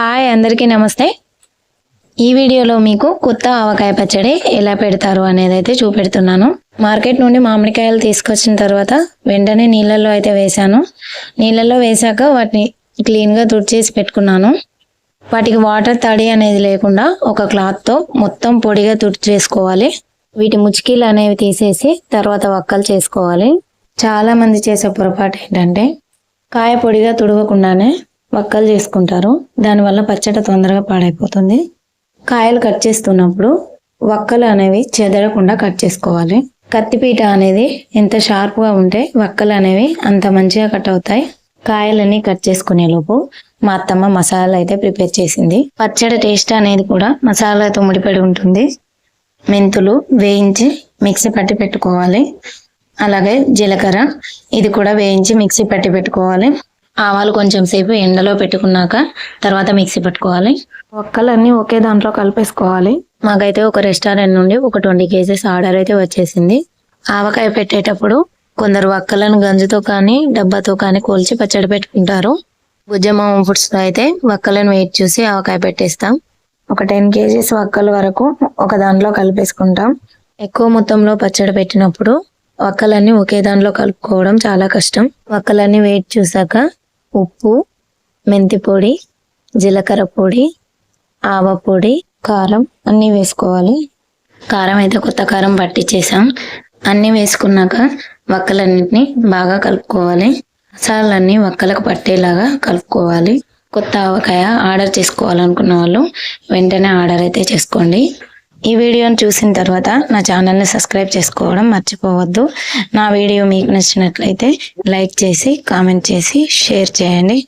Hi అందరికీ నమస్తే. ఈ వీడియోలో మీకు కొత్త ఆవకాయ పచ్చడి ఎలా పెడతారు అనేది అయితే చూపెడుతున్నాను. మార్కెట్ నుండి మామిడికాయలు తీసుకొచ్చిన తర్వాత వెంటనే నీళ్ళల్లో అయితే వేశాను. నీళ్ళల్లో వేశాక వాటిని క్లీన్గా తుడిచేసి పెట్టుకున్నాను. వాటికి వాటర్ తడి అనేది లేకుండా ఒక క్లాత్తో మొత్తం పొడిగా తుడిచేసుకోవాలి. వీటి ముచ్చికీలు అనేవి తీసేసి తర్వాత వక్కలు చేసుకోవాలి. చాలామంది చేసే పొరపాటు ఏంటంటే కాయ పొడిగా తుడవకుండానే వక్కలు చేసుకుంటారు. దానివల్ల పచ్చడి తొందరగా పాడైపోతుంది. కాయలు కట్ చేస్తున్నప్పుడు వక్కలు అనేవి చెదరకుండా కట్ చేసుకోవాలి. కత్తిపీట అనేది ఎంత షార్ప్గా ఉంటే వక్కలు అనేవి అంత మంచిగా కట్ అవుతాయి. కాయలన్నీ కట్ చేసుకునే లోపు మా అత్తమ్మ మసాలా అయితే ప్రిపేర్ చేసింది. పచ్చడి టేస్ట్ అనేది కూడా మసాలాతో ముడిపడి ఉంటుంది. మెంతులు వేయించి మిక్సీ పట్టి పెట్టుకోవాలి. అలాగే జీలకర్ర ఇది కూడా వేయించి మిక్సీ పట్టి పెట్టుకోవాలి. ఆవాలు కొంచెం సేపు ఎండలో పెట్టుకున్నాక తర్వాత మిక్సీ పెట్టుకోవాలి. ఒక్కలన్నీ ఒకే దాంట్లో కలిపేసుకోవాలి. మాకైతే ఒక రెస్టారెంట్ నుండి ఒక ట్వంటీ కేజెస్ ఆర్డర్ అయితే వచ్చేసింది. ఆవకాయ పెట్టేటప్పుడు కొందరు వక్కలను గంజుతో కానీ డబ్బాతో కానీ కోల్చి పచ్చడి పెట్టుకుంటారు. భుజమ్మ ఫుడ్స్లో అయితే వక్కలను వెయిట్ చూసి ఆవకాయ పెట్టేస్తాం. ఒక టెన్ కేజీస్ వక్కల వరకు ఒక దాంట్లో కలిపేసుకుంటాం. ఎక్కువ మొత్తంలో పచ్చడి పెట్టినప్పుడు వక్కలన్నీ ఒకే దాంట్లో కలుపుకోవడం చాలా కష్టం. వక్కలన్నీ వెయిట్ చూసాక ఉప్పు మెంతి పొడి జీలకర్ర పొడి ఆవపొడి కారం అన్నీ వేసుకోవాలి. కారం అయితే కొత్త కారం పట్టించేసాం అన్నీ వేసుకున్నాక వక్కలన్నింటినీ బాగా కలుపుకోవాలి. మసాలన్నీ వక్కలకు పట్టేలాగా కలుపుకోవాలి. కొత్త ఆవకాయ ఆర్డర్ చేసుకోవాలనుకున్న వాళ్ళు వెంటనే ఆర్డర్ అయితే చేసుకోండి. ఈ వీడియోని చూసిన తర్వాత నా ఛానల్ని సబ్స్క్రైబ్ చేసుకోవడం మర్చిపోవద్దు. నా వీడియో మీకు నచ్చినట్లయితే లైక్ చేసి కామెంట్ చేసి షేర్ చేయండి.